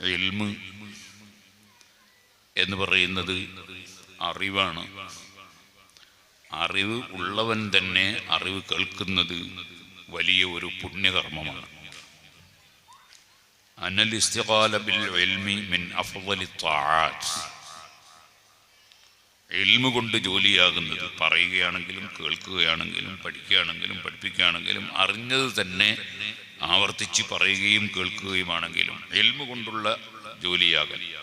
ഇൽമ് എന്ന് പറയുന്നത് അറിവാണ്. അറിവ് ഉള്ളവൻ തന്നെ അറിവ് കേൾക്കുന്നത് വലിയ ഒരു പുണ്യകർമ്മമാണ്. അനൽ ഇസ്തിഖാല ബിൽ ഇൽമി മിൻ ഇൽമ കൊണ്ട് ജോലിയാകുന്നത് പറയുകയാണെങ്കിലും കേൾക്കുകയാണെങ്കിലും പഠിക്കുകയാണെങ്കിലും പഠിപ്പിക്കുകയാണെങ്കിലും അറിഞ്ഞത് തന്നെ ആവർത്തിച്ച് പറയുകയും കേൾക്കുകയുമാണെങ്കിലും എൽമ കൊണ്ടുള്ള ജോലിയാകൽ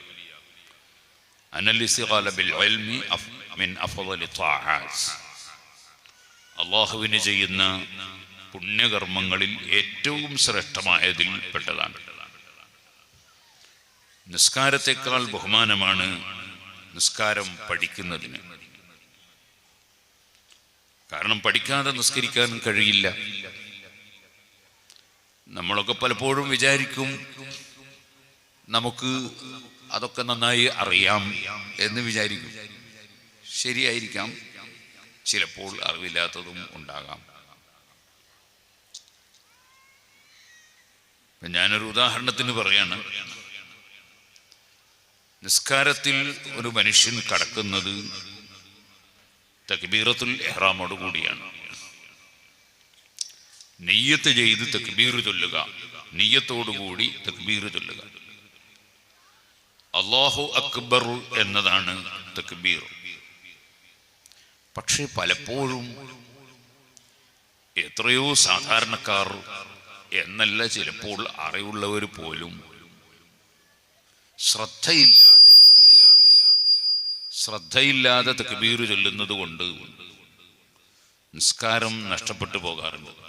അള്ളാഹുവിന് ചെയ്യുന്ന പുണ്യകർമ്മങ്ങളിൽ ഏറ്റവും ശ്രേഷ്ഠമായതിൽ പെട്ടതാണ്. നിസ്കാരത്തെക്കാൾ ബഹുമാനമാണ് നിസ്കാരം പഠിക്കുന്നതിന്. കാരണം പഠിക്കാതെ നിസ്കരിക്കാൻ കഴിയില്ല. നമ്മളൊക്കെ പലപ്പോഴും വിചാരിക്കും നമുക്ക് അതൊക്കെ നന്നായി അറിയാം എന്ന് വിചാരിക്കും. ശരിയായിരിക്കാം. ചിലപ്പോൾ അറിവില്ലാത്തതും ഉണ്ടാകാം. ഞാനൊരു ഉദാഹരണത്തിന് പറയാണ്. നിസ്കാരത്തിൽ ഒരു മനുഷ്യൻ കടക്കുന്നത് തക്ബീറത്തുൽ എഹ്റാമോട് കൂടിയാണ്. നെയ്യത്ത് ചെയ്ത് തക്ബീർ ചൊല്ലുക. നെയ്യത്തോടുകൂടി തക്ബീർ ചൊല്ലുക. അള്ളാഹു അക്ബർ എന്നതാണ് തക്ബീർ. പക്ഷെ പലപ്പോഴും എത്രയോ സാധാരണക്കാർ എന്നല്ല ചിലപ്പോൾ അറിവുള്ളവർ പോലും ശ്രദ്ധയില്ലാതെ ശ്രദ്ധയില്ലാതെ തക്ബീർ ചൊല്ലുന്നത് കൊണ്ട് നിസ്കാരം നഷ്ടപ്പെട്ടു പോകാറുണ്ട്.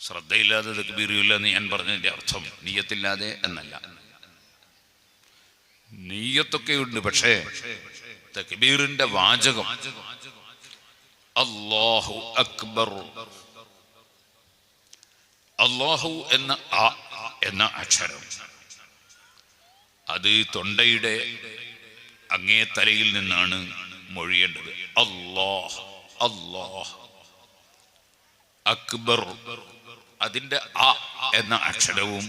ശ്രദ്ധയില്ലാതെ തക്ബീറില്ല എന്ന് ഞാൻ പറഞ്ഞതിന്റെ അർത്ഥം നീയത്തില്ലാതെ എന്നല്ല. നീയത്തൊക്കെ ഉണ്ട് പക്ഷേ തക്ബീറിന്റെ വാചകം. അല്ലാഹു അക്ബർ. അല്ലാഹു എന്ന ആ എന്ന അക്ഷരം. അത് തൊണ്ടയുടെ അങ്ങേ തലയിൽ നിന്നാണ് മൊഴിയേണ്ടത്. അല്ലാഹ് അല്ലാഹ്. അക്ബർ. അതിന്റെ ആ എന്ന അക്ഷരവും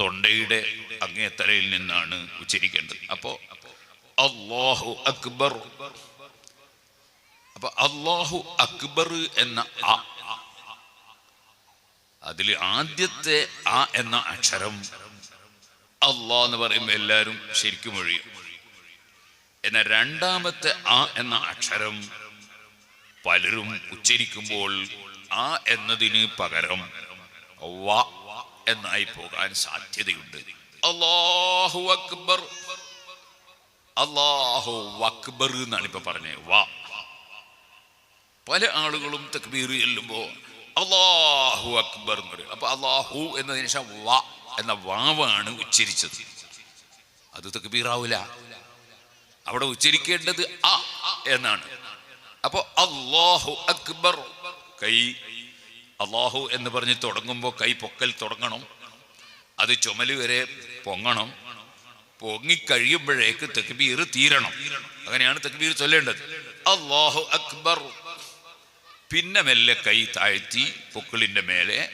തൊണ്ടയുടെ അങ്ങേ തലയിൽ നിന്നാണ് ഉച്ചരിക്കേണ്ടത്. അപ്പോ അള്ളാഹു അക്ബർ. അപ്പൊ അള്ളാഹു അക്ബർ എന്ന ആ അതിൽ ആദ്യത്തെ ആ എന്ന അക്ഷരം അള്ളാ എന്ന് പറയുമ്പോൾ എല്ലാവരും ശരിക്കും ഒഴിയും. എന്നാൽ രണ്ടാമത്തെ ആ എന്ന അക്ഷരം പലരും ഉച്ചരിക്കുമ്പോൾ ആ എന്നതിന് പകരം വ എന്നായി പോകാൻ സാധ്യതയുണ്ട്. അള്ളാഹു അക്ബർ. അള്ളാഹു അക്ബർ എന്നാണ് ഇപ്പൊ പറഞ്ഞത് വ. പല ആളുകളും തക്ബീർ ചെല്ലുമ്പോ അള്ളാഹു അക്ബർ എന്ന് പറയും. അപ്പൊ അള്ളാഹു എന്നതിന് ശേഷം വ എന്ന വാവാണ് ഉച്ചരിച്ചത്. അത് തക്ബീറാവൂല. അവിടെ ഉച്ചരിക്കേണ്ടത് അ എന്നാണ്. അപ്പൊ അള്ളാഹു അക്ബർ. കൈ അള്ളാഹു എന്ന് പറഞ്ഞ് തുടങ്ങുമ്പോൾ കൈ പൊക്കൽ തുടങ്ങണം. അത് ചുമൽ വരെ പൊങ്ങണം. പൊങ്ങിക്കഴിയുമ്പോഴേക്ക് തക്ബീർ തീരണം. അങ്ങനെയാണ് തക്ബീർ ചൊല്ലേണ്ടത്. അള്ളാഹു അക്ബർ. പിന്നെ മെല്ലെ കൈ താഴ്ത്തി പൊക്കിളിന്റെ മേലെ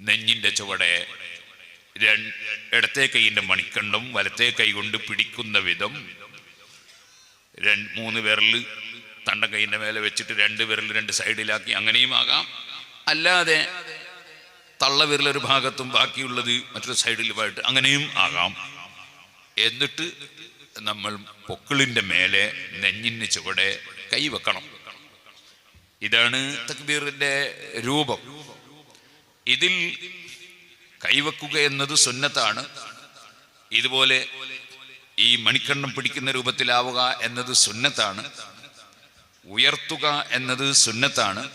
നെഞ്ഞിന്റെ ചുവടെ ഇടത്തെ കൈയിന്റെ മണിക്കണ്ടും വലത്തെ കൈ കൊണ്ട് പിടിക്കുന്ന വിധം രണ്ട് മൂന്ന് വിരൽ തണ്ട കൈയിന്റെ മേലെ വെച്ചിട്ട് രണ്ട് വിരൽ രണ്ട് സൈഡിലാക്കി അങ്ങനെയും ആകാം. അല്ലാതെ തള്ള വിരലൊരു ഭാഗത്തും ബാക്കിയുള്ളത് മറ്റൊരു സൈഡിലുമായിട്ട് അങ്ങനെയും ആകാം. എന്നിട്ട് നമ്മൾ പൊക്കിളിന്റെ മേലെ നെഞ്ഞിന് ചുവടെ കൈവെക്കണം ഇതാണ് തക്ബീറിന്റെ രൂപം. ഇതിൽ കൈവെക്കുക എന്നത് സുന്നത്താണ്. ഇതുപോലെ ഈ മണിക്കണ്ണം പിടിക്കുന്ന രൂപത്തിലാവുക എന്നത് സുന്നത്താണ്. ഉയർത്തുക എന്നത് സുന്നത്താണ്.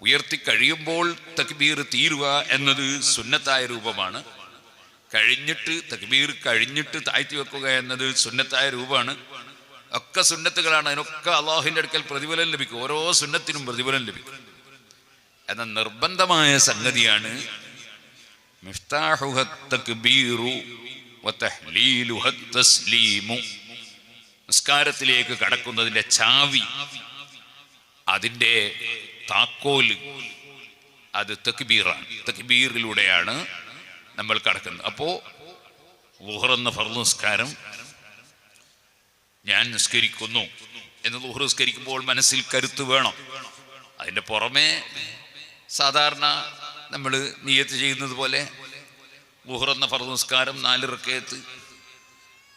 ഉയർത്തി കഴിയുമ്പോൾ തക്ബീർ തീരുക എന്നത് സുന്നത്തായ രൂപമാണ്. കഴിഞ്ഞിട്ട് തക്ബീർ കഴിഞ്ഞിട്ട് താഴ്ത്തി വെക്കുക എന്നത് സുന്നത്തായ രൂപമാണ്. ഒക്കെ സുന്നത്തുകളാണ്. അതിനൊക്കെ അള്ളാഹുവിന്റെ അടുക്കൽ പ്രതിഫലം ലഭിക്കും. ഓരോ സുന്നത്തിനും പ്രതിഫലം ലഭിക്കും. എന്ന നിർബന്ധമായ സംഗതിയാണ് മിഫ്താഹുഹ തക്ബീറു വതഹ്ലീലുഹ തസ്ലീമു. നിസ്കാരത്തിലേക്ക് കടക്കുന്നതിന്റെ ചാവി അതിന്റെ താക്കോൽ അത് തക്ബീറാണ്. തക്ബീറിലൂടെയാണ് നമ്മൾ കടക്കുന്നത്. അപ്പോൾ ലുഹർ എന്ന ഞാൻ നിസ്കരിക്കുന്നു എന്ന് ലുഹർ നിസ്കരിക്കുമ്പോൾ മനസ്സിൽ കരുത്ത് വേണം. അതിന്റെ പുറമെ സാധാരണ നമ്മൾ നിയത്ത് ചെയ്യുന്നത് പോലെ ലുഹർ എന്ന നാല് റക്കയത്ത്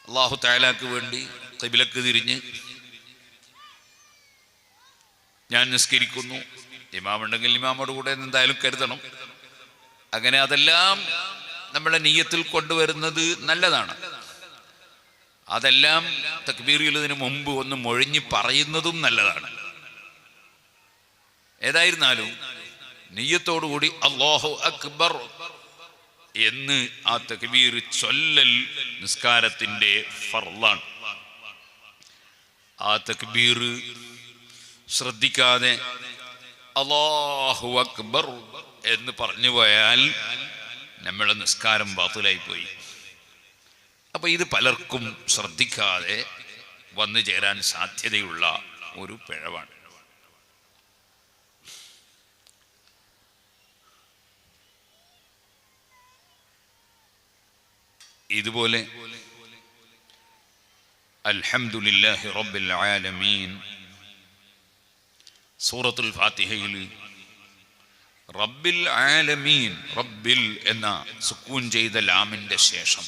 അള്ളാഹു താലാക്ക് വേണ്ടി കബിലക്ക് തിരിഞ്ഞ് ഞാൻ നിസ്കരിക്കുന്നു. ഇമാമുണ്ടെങ്കിൽ ഇമാമോട് കൂടെ എന്തായാലും കരുതണം. അങ്ങനെ അതെല്ലാം നമ്മളെ നീയത്തിൽ കൊണ്ടുവരുന്നത് നല്ലതാണ്. അതെല്ലാം തക്ബീറിയുള്ളതിന് മുമ്പ് ഒന്ന് മൊഴിഞ്ഞ് പറയുന്നതും നല്ലതാണ്. ഏതായിരുന്നാലും നീയത്തോടുകൂടി അള്ളാഹു അക്ബർ എന്ന് ആ തക്ബീർ ചൊല്ലൽ നിസ്കാരത്തിന്റെ ഫർളാണ്. ആ തക്ബീർ ശ്രദ്ധിക്കാതെ അള്ളാഹു അക്ബർ എന്ന് പറഞ്ഞു പോയാൽ നമ്മളെ നിസ്കാരം ബാത്തിലായി പോയി. അപ്പൊ ഇത് പലർക്കും ശ്രദ്ധിക്കാതെ വന്നു ചേരാൻ സാധ്യതയുള്ള ഒരു പിഴവാണ്. ഇതുപോലെ അൽഹംദുലില്ലാഹി റബ്ബിൽ ആലമീൻ. സൂറത്തുൽ ഫാത്തിഹയിൽ റബ്ബിൽ ആലമീൻ റബ്ബിൽ എന്ന സുക്കൂൻ ചെയ്ത ലാമിന്റെ ശേഷം.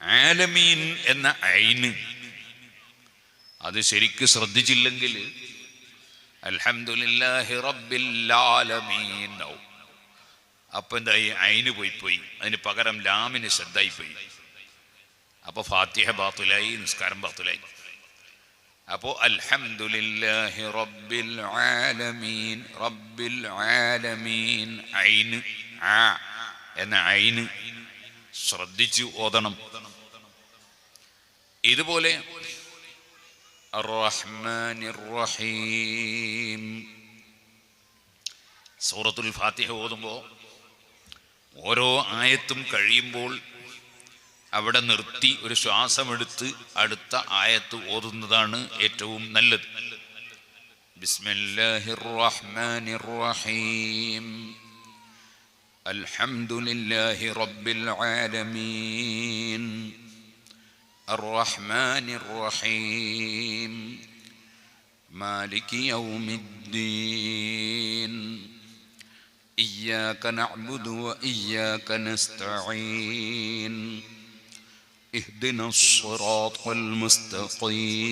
ആലമീൻ എന്ന ഐന് അത് ശരിക്ക് ശ്രദ്ധിച്ചില്ലെങ്കിൽ അൽഹംദുലില്ലാഹി റബ്ബിൽ ആലമീൻ അപ്പൊ എന്തായി? ഐന് പോയി പോയി. അതിന് പകരം ലാമിന് ശ്രദ്ധായി പോയി. അപ്പൊ ഫാത്തിഹ ബാത്തുലായി നിസ്കാരം ബാത്തുലായി. അപ്പോൾ അൽഹംദുലില്ലാഹി റബ്ബിൽ ആലമീൻ റബ്ബിൽ ആലമീൻ ഐന് ആ എന്ന ഐന് ശ്രദ്ധിച്ചു ഓതണം. ഇതുപോലെ സൂറത്തുൽ ഫാത്തിഹ ഓതുമ്പോൾ ഓരോ ആയത്തും കഴിയുമ്പോൾ അവിടെ നിർത്തി ഒരു ശ്വാസമെടുത്ത് അടുത്ത ആയത്ത് ഓതുന്നതാണ് ഏറ്റവും നല്ലത് ബിസ്മില്ലാഹിർ റഹ്മാനിർ റഹീം അൽഹംദുലില്ലാഹി റബ്ബിൽ ആലമീൻ الرحمن الرحيم مالك يوم الدين إياك نعبد وإياك نستعين اهدنا الصراط المستقيم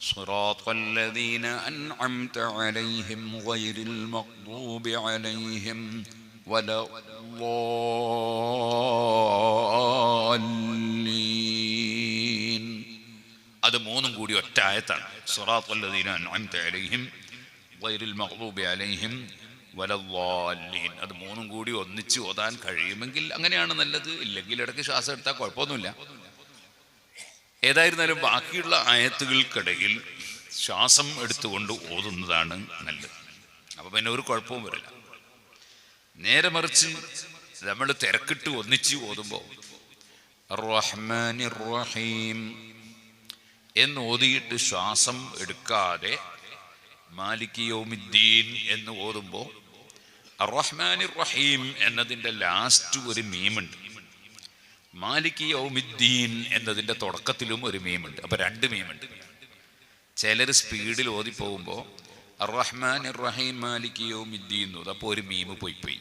صراط الذين أنعمت عليهم غير المغضوب عليهم ولا الضالين അത് മൂന്നും കൂടി ഒറ്റ ആയത്താണ് صراط الذين أنعمت عليهم غير المغضوب വലവാലീൻ അത് മൂന്നും കൂടി ഒന്നിച്ച് ഓതാൻ കഴിയുമെങ്കിൽ അങ്ങനെയാണ് നല്ലത്. ഇല്ലെങ്കിൽ ഇടയ്ക്ക് ശ്വാസം എടുത്താൽ കുഴപ്പമൊന്നുമില്ല. ഏതായിരുന്നാലും ബാക്കിയുള്ള ആയത്തുകൾക്കിടയിൽ ശ്വാസം എടുത്തുകൊണ്ട് ഓതുന്നതാണ് നല്ലത്. അപ്പം പിന്നെ ഒരു കുഴപ്പവും വരില്ല. നേരെ മറിച്ച് നമ്മൾ തിരക്കിട്ട് ഒന്നിച്ച് ഓതുമ്പോൾ റഹീം എന്ന് ഓതിയിട്ട് ശ്വാസം എടുക്കാതെ മാലിക് യോമിദ്ദീൻ എന്ന് ഓതുമ്പോൾ റഹ്മാനിർ റഹീം എന്നതിന്റെ ലാസ്റ്റ് ഒരു മീമുണ്ട്. മാലിക് യൗമിദ്ദീൻ എന്നതിന്റെ തുടക്കത്തിലും ഒരു മീമുണ്ട്. അപ്പോൾ രണ്ട് മീമുണ്ട്. ചിലർ സ്പീഡിൽ ഓതി പോകുമ്പോൾ റഹ്മാൻ റഹീം മാലിക് യൗമിദ്ദീൻ എന്ന് അപ്പോൾ ഒരു മീമ് പോയി പോയി.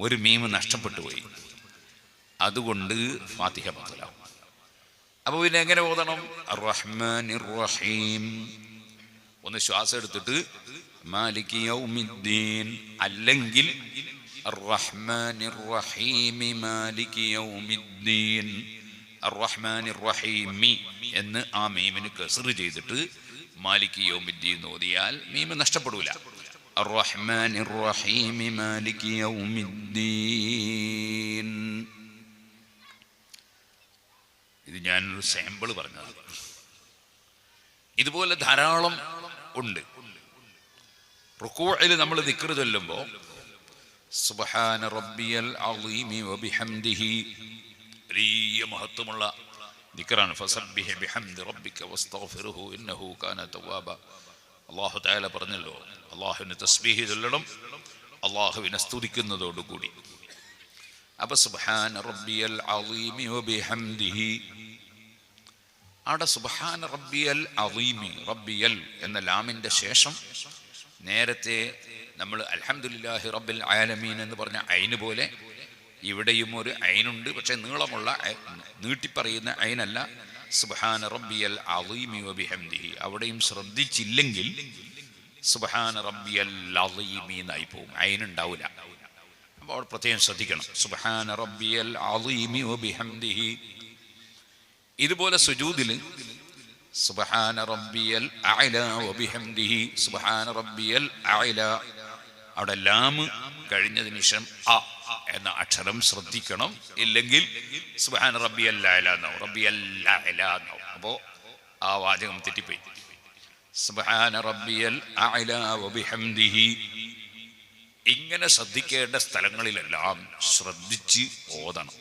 ഒരു മീമ് നഷ്ടപ്പെട്ടു പോയി. അതുകൊണ്ട് ഫാത്തിഹ മുതലാവും. അപ്പോൾ പിന്നെ എങ്ങനെ ഓതണം? റഹ്മാൻ റഹീം ഒന്ന് ശ്വാസം എടുത്തിട്ട് മാലിക് യൗമിദ്ദീൻ അല്ലെങ്കിൽ الرحمن الرحيم مالك يوم الدين الرحمن الرحيم എന്ന് ആ മീമിന് കസറ് ചെയ്തിട്ട് മാലിക് യൗമിദ്ദീൻ ഓതിയാൽ മീമ് നഷ്ടപ്പെടൂല الرحمن الرحيم مالك يوم الدين ഇത് ഞാനൊരു സാമ്പിൾ പറഞ്ഞത് ഇതുപോലെ ധാരാളം ഉണ്ട് റുക്കൂഴിൽ നമ്മൾ ദിക്ർ ചൊല്ലുമ്പോൾ സുബ്ഹാന റബ്ബിയൽ അളീമി വബിഹംദിഹി വലിയ മഹത്വമുള്ള ദിക്റാണ്. ഫസബ്ബിഹി ബിഹംദി റബ്ബിക വസ്തഗ്ഫിറുഹു ഇന്നഹു കാന തവ്വാബ. അല്ലാഹു തആല പറഞ്ഞല്ലോ അല്ലാഹുവിനെ തസ്ബീഹ് ചൊല്ലണം സ്തുതിക്കുന്നതോട് സ്തുതിക്കുന്നതോടുകൂടി. അബ സുബ്ഹാന റബ്ബിയൽ അളീമി വബിഹംദിഹി അവിടെ സുബ്ഹാന റബ്ബിയൽ അളീമി റബ്ബിയൽ എന്ന ലാമിന്റെ ശേഷം നേരത്തെ നമ്മൾ അലഹമുല്ലാഹി റബ്ബിൽ ആലമീൻ എന്ന് പറഞ്ഞ അയിന് പോലെ ഇവിടെയും ഒരു അയിനുണ്ട്. പക്ഷെ നീളമുള്ള നീട്ടിപ്പറയുന്ന അയിനല്ല. സുബ്ഹാന റബ്ബിയൽ വബിഹംദിഹി അവിടെയും ശ്രദ്ധിച്ചില്ലെങ്കിൽ സുബ്ഹാന റബ്ബിയൽ അളീമി എന്നായി പോകും അയിനുണ്ടാവില്ല അപ്പോൾ അവിടെ പ്രത്യേകം ശ്രദ്ധിക്കണം. സുബ്ഹാന റബ്ബിയൽ അലീമി വബിഹംദിഹി ഇതുപോലെ സുജൂദിൽ സുബ്ഹാന റബ്ബിയൽ അഅല വബിഹംദിഹി സുബ്ഹാന റബ്ബിയൽ അഅല. അവിടെ ലാം കഴിഞ്ഞതിന് ശേഷം അ എന്ന അക്ഷരം ശ്രദ്ധിക്കണം. ഇല്ലെങ്കിൽ സുബ്ഹാന റബ്ബിയൽ അഅല എന്നാവും റബ്ബിയൽ അഅല എന്നാവും അപ്പോൾ ആ വാചകം തെറ്റിപ്പോയി. സുബഹാന റബ്ബിയൽ അഅല വബിഹംദിഹി. ഇങ്ങനെ ശ്രദ്ധിക്കേണ്ട സ്ഥലങ്ങളിലെല്ലാം ശ്രദ്ധിച്ച് ഓതണം.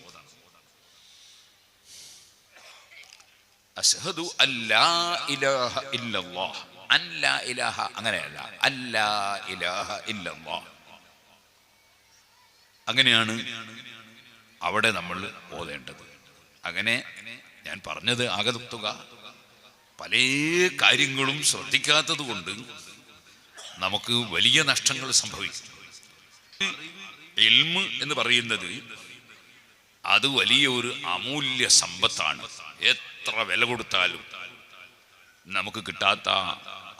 അഷ്ഹദു അല്ലാ ഇലാഹ ഇല്ലല്ലാഹ്. അല്ലാ ഇലാഹ അങ്ങനെയല്ല. അല്ലാ ഇലാഹ ഇല്ലല്ലാഹ്. അങ്ങനെയാണ് അവിടെ നമ്മൾ ഓതേണ്ടത്. അങ്ങനെ ഞാൻ പറഞ്ഞത് ആകത്തുക. പല കാര്യങ്ങളും ശ്രദ്ധിക്കാത്തത് കൊണ്ട് നമുക്ക് വലിയ നഷ്ടങ്ങൾ സംഭവിക്കും. ഇൽമ് എന്ന് പറയുന്നത് അത് വലിയ ഒരു അമൂല്യ സമ്പത്താണ്. എത്ര വില കൊടുത്താലും നമുക്ക് കിട്ടാത്ത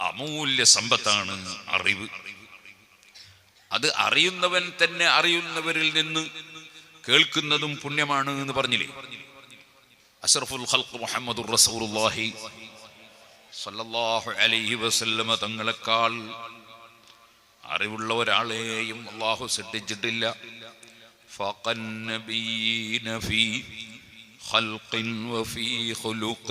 അമൂല്യ സമ്പത്താണ് അറിവ്. അത് അറിയുന്നവൻ തന്നെ അറിയുന്നവരിൽ നിന്ന് കേൾക്കുന്നതും പുണ്യമാണ് എന്ന് പറഞ്ഞില്ലേ? അഷറഫുൽ ഹൽക്ക് മുഹമ്മദ് റസൂലുള്ളാഹി സല്ലാഹു അലൈഹി വസല്ലമ തങ്ങളെക്കാൾ അറിവുള്ള ഒരാളെയും അള്ളാഹു സൃഷ്ടിച്ചിട്ടില്ല ഫീ خلق وفي خلق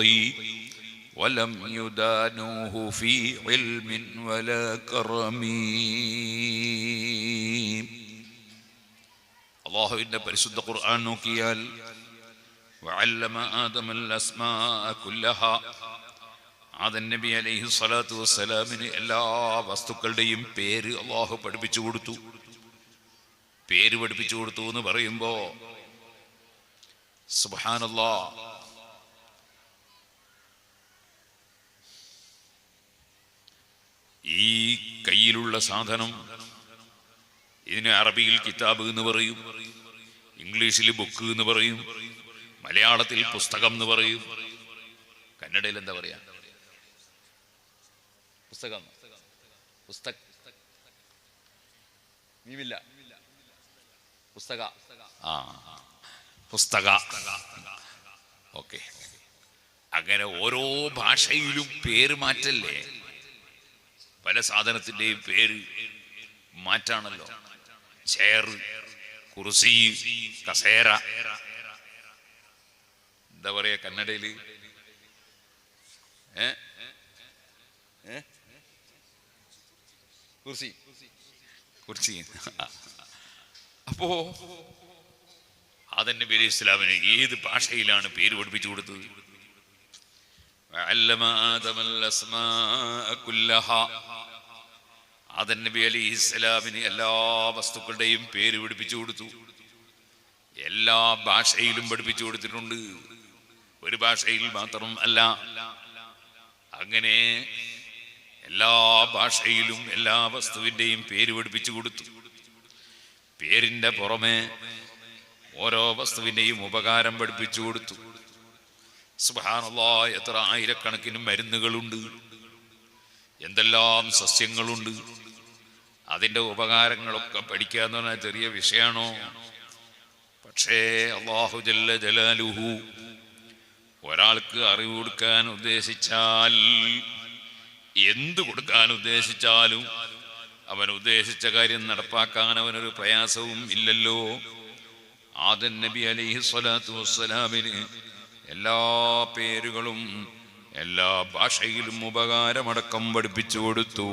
ولم يدانوه في علم ولا كرم അള്ളാഹുവിൻ്റെ പരിശുദ്ധ ഖുർആൻ നോക്കിയാൽ وعلم آدم الأسماء كلها ആദൻ നബി അലൈഹി സ്വലാത്തു വസ്സലാമിന് എല്ലാ വസ്തുക്കളുടെയും പേര് അള്ളാഹു പഠിപ്പിച്ചു കൊടുത്തു പേര് പഠിപ്പിച്ചു കൊടുത്തു എന്ന് പറയുമ്പോ സുബാനല്ലാ ഈ കയ്യിലുള്ള സാധനം ഇതിന് അറബിയിൽ കിതാബ് എന്ന് പറയും ഇംഗ്ലീഷിൽ ബുക്ക് എന്ന് പറയും മലയാളത്തിൽ പുസ്തകം എന്ന് പറയും. കന്നഡയിൽ എന്താ പറയാ? പുസ്തകം. പുസ്തക. പുസ്തക. ആ. പുസ്തക. ഓക്കെ. അങ്ങനെ ഓരോ ഭാഷയിലും പേര് മാറ്റല്ലേ? പല സാധനത്തിന്റെയും പേര് മാറ്റാണല്ലോ. ചെയർ കുർസി കസേര. എന്താ പറയാ ഏ? കുർസി കുർസി അപ്പോ ആദൻ നബി അലൈഹി ഇസ്ലാമിന് ഏത് ഭാഷയിലാണ് പേര് പഠിപ്പിച്ചു കൊടുത്തത്? അതൻ നബി അലി ഇസ്ലാമിന് എല്ലാ വസ്തുക്കളുടെയും പേര് പഠിപ്പിച്ചു കൊടുത്തു. എല്ലാ ഭാഷയിലും പഠിപ്പിച്ചു കൊടുത്തിട്ടുണ്ട്. ഒരു ഭാഷയിൽ മാത്രം അല്ല. അങ്ങനെ എല്ലാ ഭാഷയിലും എല്ലാ വസ്തുവിന്റെയും പേര് പഠിപ്പിച്ചു കൊടുത്തു. പേരിന്റെ പുറമെ ഓരോ വസ്തുവിന്റെയും ഉപകാരം പഠിപ്പിച്ചു കൊടുത്തു. സുബാനുള്ള എത്ര ആയിരക്കണക്കിന് മരുന്നുകളുണ്ട്. എന്തെല്ലാം സസ്യങ്ങളുണ്ട്. അതിന്റെ ഉപകാരങ്ങളൊക്കെ പഠിക്കുക എന്ന് പറഞ്ഞാൽ ചെറിയ വിഷയമാണോ പക്ഷേ അള്ളാഹു ജല്ല ജലാലുഹു ഒരാൾക്ക് അറിവ് കൊടുക്കാൻ ഉദ്ദേശിച്ചാൽ എന്തു കൊടുക്കാൻ ഉദ്ദേശിച്ചാലും അവൻ ഉദ്ദേശിച്ച കാര്യം നടപ്പാക്കാൻ അവനൊരു പ്രയാസവും ഇല്ലല്ലോ. ആദൻ നബി അലൈഹി സ്വലാത്തു വസ്സലാമിന് എല്ലാ പേരുകളും എല്ലാ ഭാഷയിലും ഉപകാരമടക്കം പഠിപ്പിച്ചു കൊടുത്തു.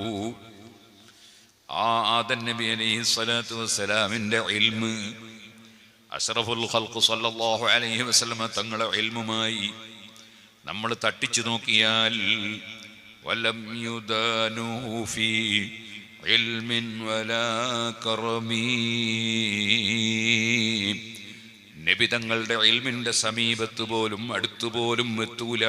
ആ ആദൻ നബി അലൈഹി സ്വലാത്തു വസ്സലാമിന്റെ ഇൽമ് അഷറഫുൽ ഖൽഖു സല്ലല്ലാഹു അലൈഹി വസല്ലമ തങ്ങളെ ഇൽമുമായി നമ്മൾ തട്ടിച്ചു നോക്കിയാൽ വലം യുദാനു ഫീ ഇൽമിൻ വലാ കറമീ നബി തങ്ങളുടെ ഇൽമിന്റെ സമീപത്ത് പോലും അടുത്തു പോലും എത്തൂല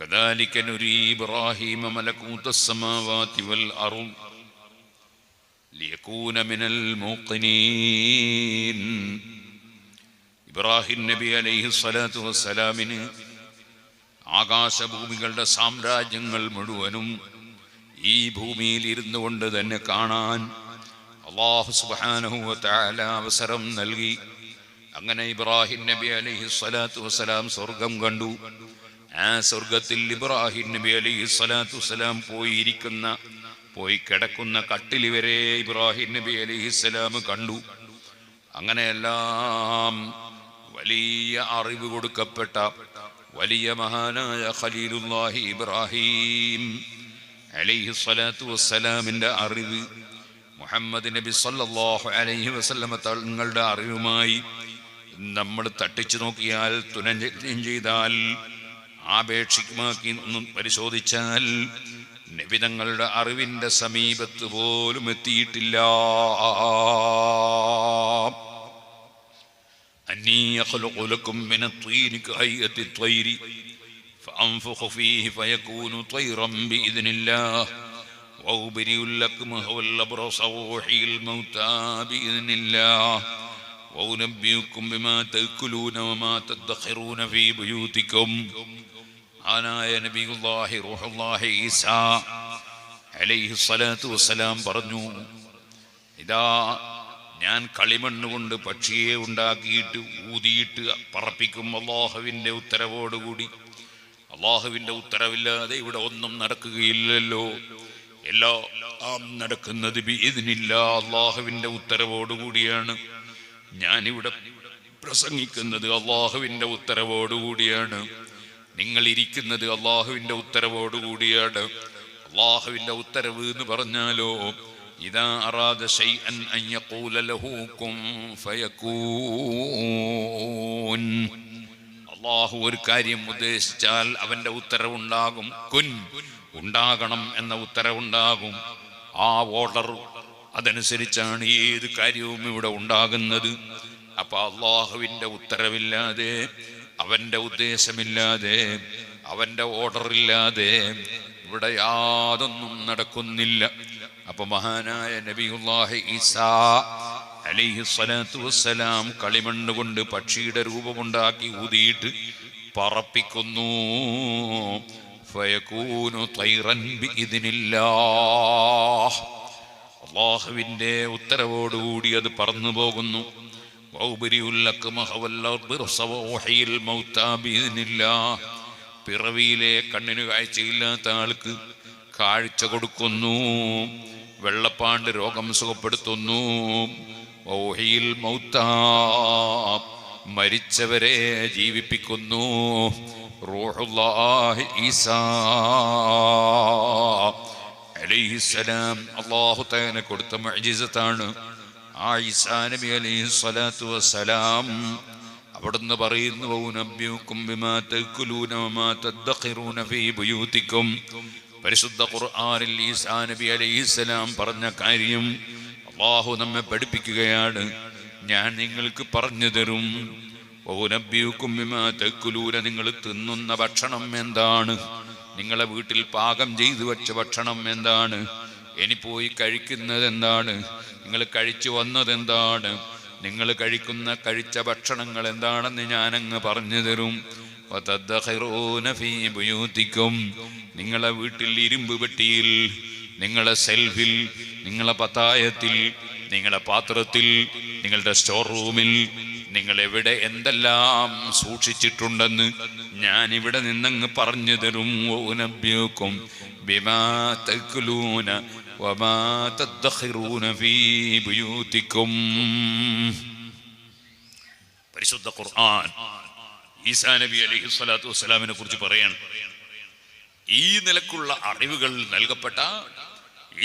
كذلك نري إبراهيم ملكوت السماوات والأرض ليكون من الموقنين ഇബ്രാഹിം നബി അലൈഹി സ്വലാത്തു വസ്സലാമിന് ആകാശഭൂമികളുടെ സാമ്രാജ്യങ്ങൾ മുഴുവനും ഈ ഭൂമിയിൽ ഇരുന്നു കൊണ്ട് തന്നെ കാണാൻ അള്ളാഹു സുബാനഹുല അവസരം നൽകി. അങ്ങനെ ഇബ്രാഹിം നബി അലൈഹി സ്വലാത്തു വസ്സലാം സ്വർഗം കണ്ടു. ആ സ്വർഗത്തിൽ ഇബ്രാഹിം നബി അലൈഹി സ്വലാത്തു വസ്സലാം പോയിരിക്കുന്ന പോയി കിടക്കുന്ന കട്ടിൽ വരെ ഇബ്രാഹിം നബി അലൈഹി സ്വലാം കണ്ടു. അങ്ങനെയെല്ലാം വലിയ അറിവ് കൊടുക്കപ്പെട്ട വലിയ മഹാനായ ഖലീലുല്ലാഹി ഇബ്രാഹിം അലൈഹി സ്വലാത്തു വസ്സലാമിന്റെ അറിവ് മുഹമ്മദ് നബി സല്ലാഹു അലൈഹി വസല്ലമ തങ്ങളുടെ അറിവുമായി നമ്മൾ തട്ടിച്ചു നോക്കിയാൽ തുനഞ്ചയം ചെയ്താൽ ആപേക്ഷിക്കുമാക്കി പരിശോധിച്ചാൽ നിബിതങ്ങളുടെ അറിവിന്റെ സമീപത്ത് പോലും എത്തിയിട്ടില്ല. ഫയക്കൂനു وأبرئ الأكمه والأبرص وأحيي الموتى بإذن الله وأنبئكم بما تأكلون وما تدخرون في بيوتكم أنا نبي الله روح الله عيسى عليه الصلاة والسلام പറഞ്ഞു ഇതാ ഞാൻ കളിമണ്ണ് കൊണ്ട് പക്ഷിയെ ഉണ്ടാക്കിയിട്ട് ഊതിയിട്ട് പറപ്പിക്കും അള്ളാഹുവിൻ്റെ ഉത്തരവോടുകൂടി അള്ളാഹുവിൻ്റെ ഉത്തരവില്ലാതെ ഇവിടെ ഒന്നും നടക്കുകയില്ലല്ലോ എല്ലാം നടക്കുന്നത് ഇതിനില്ല അള്ളാഹുവിന്റെ ഉത്തരവോടുകൂടിയാണ്. ഞാനിവിടെ പ്രസംഗിക്കുന്നത് അള്ളാഹുവിന്റെ ഉത്തരവോടുകൂടിയാണ്. നിങ്ങൾ ഇരിക്കുന്നത് അള്ളാഹുവിന്റെ ഉത്തരവോടുകൂടിയാണ്. അള്ളാഹുവിന്റെ ഉത്തരവ് എന്ന് പറഞ്ഞാലോ ഇതാ അറാദ ഷൈഅൻ അൻ യഖൂല ഫയകൂൻ അള്ളാഹു ഒരു കാര്യം ഉദ്ദേശിച്ചാൽ അവന്റെ ഉത്തരവുണ്ടാകും. കുൻ ഉണ്ടാകണം എന്ന ഉത്തരവുണ്ടാകും. ആ ഓർഡർ അതനുസരിച്ചാണ് ഏത് കാര്യവും ഇവിടെ ഉണ്ടാകുന്നത്. അപ്പൊ അള്ളാഹുവിന്റെ ഉത്തരവില്ലാതെ അവന്റെ ഉദ്ദേശമില്ലാതെ അവന്റെ ഓർഡർ ഇല്ലാതെ ഇവിടെ യാതൊന്നും നടക്കുന്നില്ല. അപ്പൊ മഹാനായ നബിഹ് ഈസാ വസ്സലാം കളിമണ്ണ് കൊണ്ട് പക്ഷിയുടെ രൂപമുണ്ടാക്കി ഊതിയിട്ട് പറപ്പിക്കുന്നു. അള്ളാഹുവിന്റെ ഉത്തരവോടുകൂടി അത് പറന്നു പോകുന്നു. പിറവിയിലെ കണ്ണിന് കാഴ്ചയില്ലാത്ത ആൾക്ക് കാഴ്ച കൊടുക്കുന്നു. വെള്ളപ്പാണ്ട് രോഗം സുഖപ്പെടുത്തുന്നു. ഓഹിയിൽ മൗത്താ മരിച്ചവരെ ജീവിപ്പിക്കുന്നു. റൂഹുല്ലാഹി ഈസാ. അലൈഹിസ്സലാം കൊടുത്ത ആ ഈസാ നബി അവിടുന്ന് പറയുന്നു "വൗനബ്ബിഉക്കും ബിമാ തഅക്കുലൂന വമാ തദ്ഖിറൂന ഫീ ബുയൂതിക്കും പരിശുദ്ധ ഖുർആനിൽ ഈസാ നബി അലൈഹിസ്സലാം പറഞ്ഞ കാര്യം അള്ളാഹു നമ്മെ പഠിപ്പിക്കുകയാണ്. ഞാൻ നിങ്ങൾക്ക് പറഞ്ഞു തരും. തഅക്കുലൂന നിങ്ങൾ തിന്നുന്ന ഭക്ഷണം എന്താണ്? നിങ്ങളെ വീട്ടിൽ പാകം ചെയ്തു വെച്ച ഭക്ഷണം എന്താണ്? ഇനി പോയി കഴിക്കുന്നത് എന്താണ്? നിങ്ങൾ കഴിച്ചു വന്നത് എന്താണ്? നിങ്ങൾ കഴിക്കുന്ന കഴിച്ച ഭക്ഷണങ്ങൾ എന്താണെന്ന് ഞാനങ്ങ് പറഞ്ഞു തരും. നിങ്ങളെ വീട്ടിൽ ഇരുമ്പ് പെട്ടിയിൽ നിങ്ങളെ സെൽഫിൽ നിങ്ങളെ പത്തായത്തിൽ നിങ്ങളെ പാത്രത്തിൽ നിങ്ങളുടെ സ്റ്റോർ റൂമിൽ നിങ്ങൾ എവിടെ എന്തെല്ലാം സൂക്ഷിച്ചിട്ടുണ്ടെന്ന് ഞാൻ ഇവിടെ നിന്നങ്ങ് പറഞ്ഞു തരും. ഊനബ്യൂക്കും ബിമാ തഅക്കുലൂന ഫീ ബുയൂതിക്കും പരിശുദ്ധ ഖുർആൻ ഈസാ നബി അലൈഹി സ്വലാത്തു വസ്സലാമിനെ കുറിച്ച് പറയാണ്. ഈ നിലക്കുള്ള അറിവുകൾ നൽകപ്പെട്ട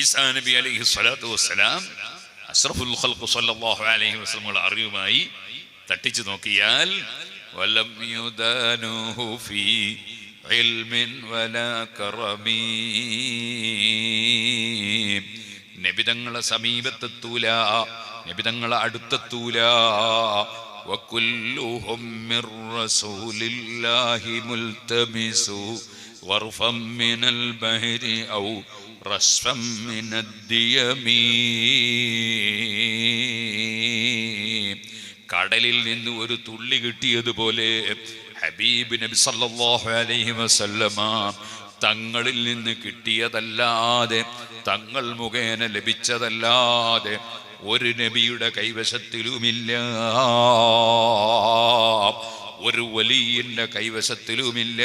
ഈസാ നബി അലൈഹി സ്വലാത്തു വസ്സലാം അഷ്റഫുൽ ഖൽഖ് സല്ലല്ലാഹു അലൈഹി വസല്ലമയുടെ അറിവുമായി തട്ടിച്ചു നോക്കിയാൽ ولم يدانوه في علم ولا كرم നബിതങ്ങളെ സമീപത്തെത്തൂല നബിതങ്ങളെ അടുത്തെത്തൂല وكلهم من رسول الله ملتمس غرفا من البحر أو رشفا من الديم കടലിൽ നിന്ന് ഒരു തുള്ളി കിട്ടിയതുപോലെ ഹബീബ് നബി സല്ലല്ലാഹു അലൈഹി വസല്ലമ തങ്ങളിൽ നിന്ന് കിട്ടിയതല്ലാതെ തങ്ങൾ മുഖേന ലഭിച്ചതല്ലാതെ ഒരു നബിയുടെ കൈവശത്തിലുമില്ല. ഒരു വലിയന്റെ കൈവശത്തിലുമില്ല.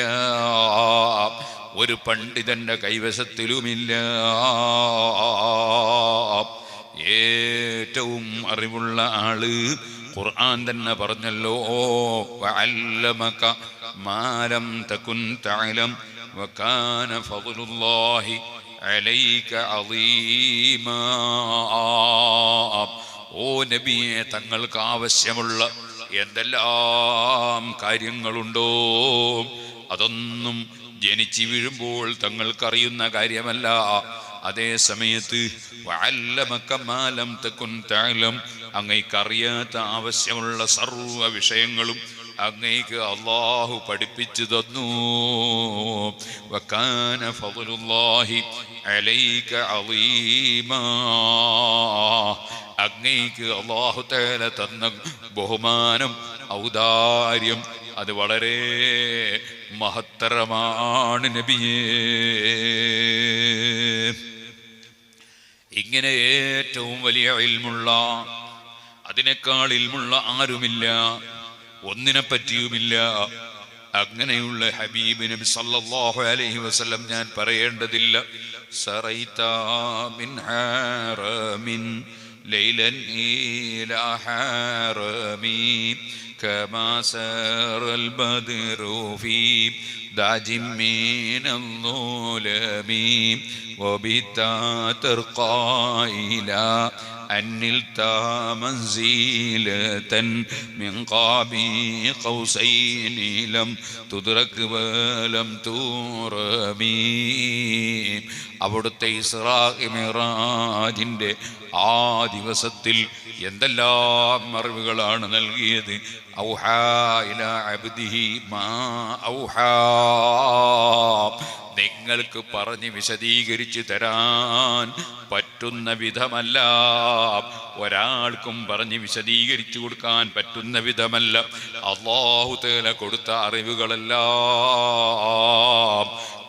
ഒരു പണ്ഡിതന്റെ കൈവശത്തിലുമില്ല. ഏറ്റവും അറിവുള്ള ആൾ ഖുർആൻ തന്നെ പറഞ്ഞല്ലോ മാലം തകുൻ തഅലം വകാന ഫضലുല്ലാഹി അലൈക അളീമാ ഓ നബിയെ തങ്ങൾക്ക് ആവശ്യമുള്ള എന്തെല്ലാം കാര്യങ്ങളുണ്ടോ? അതൊന്നും ജനിച്ചു വീഴുമ്പോൾ തങ്ങൾക്കറിയുന്ന കാര്യമല്ല. അതേ സമയത്ത് അങ്ങേക്കറിയാത്ത ആവശ്യമുള്ള സർവ വിഷയങ്ങളും അങ്ങേക്ക് അള്ളാഹു പഠിപ്പിച്ചു തന്നു. വക്കാന അലൈക അങ്ങേക്ക് അള്ളാഹു തേല തന്ന ബഹുമാനം ഔദാര്യം അത് വളരെ മഹത്തരമാണ് നബിയേ. ഇങ്ങനെ ഏറ്റവും വലിയ ഇൽമുള്ള അതിനേക്കാൾ ഇൽമുള്ള ആരുമില്ല ഒന്നിനെ പറ്റിയുമില്ല അങ്ങനെയുള്ള ഹബീബ് നബി സല്ലല്ലാഹു അലൈഹി വസല്ലം ഞാൻ പറയേണ്ടതില്ല. സറൈത മിൻ ഹാറമിൻ ليلا إلى حرمي كما سار البدر في دعج من الظلم. وبتا ترقى إلى أن نلت منزلة من قاب قوسين لم تدرك ولم ترمي അവിടുത്തെ ഇസ്രാ മിറാജിൻ്റെ ആ ദിവസത്തിൽ എന്തെല്ലാം അറിവുകളാണ് നൽകിയത് ഔഹാ ഇലാ അബ്ദിഹി മാ ഔഹാ നിങ്ങൾക്ക് പറഞ്ഞ് വിശദീകരിച്ചു തരാൻ പറ്റുന്ന വിധമല്ല. ഒരാൾക്കും പറഞ്ഞ് വിശദീകരിച്ചു കൊടുക്കാൻ പറ്റുന്ന വിധമല്ല. അള്ളാഹു തേല കൊടുത്ത അറിവുകളെല്ലാം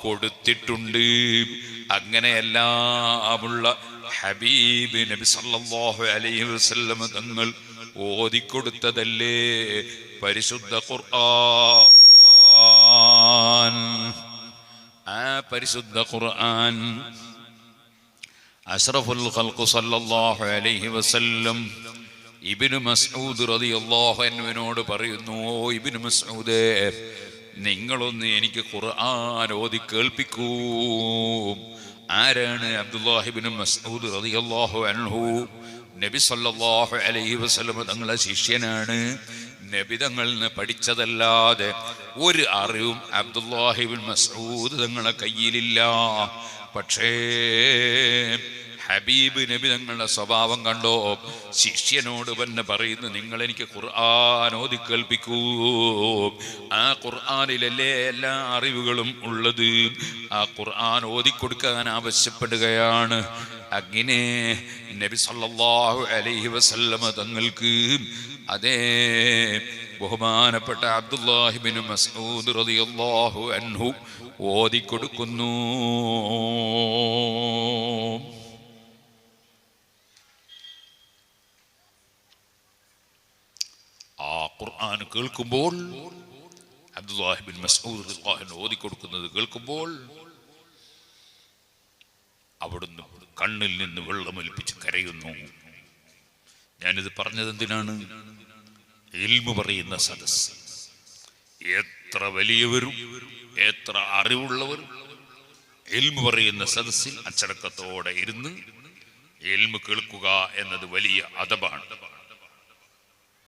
കൊടുത്തിട്ടുണ്ട്. അങ്ങനെയെല്ലാമുള്ള ഹബീബ് നബി സല്ലല്ലാഹു അലൈഹി വസല്ലം തങ്ങൾ ഓതിക്കൊടുത്തതല്ലേ? പരിശുദ്ധ ഖുർആൻ. ആ പരിശുദ്ധ ഖുർആൻ. അഷ്റഫുൽ ഖൽഖു സല്ലല്ലാഹു അലൈഹി വസല്ലം ഇബ്നു മസ്ഊദ് റളിയല്ലാഹു അൻഹുവിനോട് പറയുന്നു ഓ ഇബ്നു മസ്ഊദേ നിങ്ങളൊന്ന് എനിക്ക് ഖുർആൻ ഓതി കേൾപ്പിക്കൂ. ആരാണ് അബ്ദുല്ലാഹിബിന് മസ്ഊദ് റളിയല്ലാഹു അൻഹു? നബി സല്ലല്ലാഹു അലൈഹി വസല്ലം തങ്ങളുടെ ശിഷ്യനാണ്. നബി തങ്ങളിൽ നിന്ന് പഠിച്ചതല്ലാതെ ഒരു അറിവും അബ്ദുല്ലാഹിബിൻ മസൂദ് തങ്ങളെ കയ്യിലില്ല. പക്ഷേ ഹബീബ് നബി തങ്ങളുടെ സ്വഭാവം കണ്ടോ? ശിഷ്യനോട് തന്നെ പറയുന്നു നിങ്ങൾ എനിക്ക് ഖുർആൻ ഓതി കേൾപ്പിക്കൂ. ആ ഖുർആാനിലല്ലേ എല്ലാ അറിവുകളും ഉള്ളത്? ആ ഖുർആൻ ഓതിക്കൊടുക്കാൻ ആവശ്യപ്പെടുകയാണ്. അങ്ങനെ നബി സല്ലല്ലാഹു അലൈഹി വസല്ലമ തങ്ങൾക്ക് അതേ ബഹുമാനപ്പെട്ട അബ്ദുല്ലാഹിബിൻ മസൂദ് റളിയല്ലാഹു അൻഹു ഓതിക്കൊടുക്കുന്നു ആ ഖുർആൻ കേൾക്കുമ്പോൾ അബ്ദുല്ലാഹിബിൻ അൻഹു ഓതിക്കൊടുക്കുന്നത് കേൾക്കുമ്പോൾ അവിടുന്ന് കണ്ണിൽ നിന്ന് വെള്ളമൊലിപ്പിച്ച് കരയുന്നു. ഞാനിത് പറഞ്ഞത് എന്തിനാണ് പറയുന്ന സദസ് എത്ര വലിയവരും എത്ര അറിവുള്ളവരും എൽമു പറയുന്ന സദസ്സിൽ അച്ചടക്കത്തോടെ ഇരുന്ന് എൽമു കേൾക്കുക എന്നത് വലിയ അതബാണ്